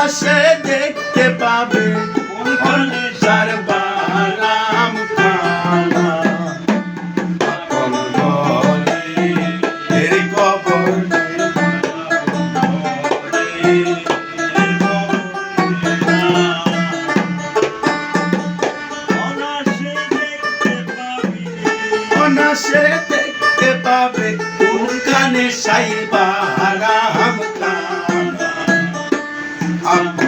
অনাসে দেখতে পাবে। এর কবর অনাসে দেখতে পাবে। কোনখানে সাইবারাম আপন ঘরে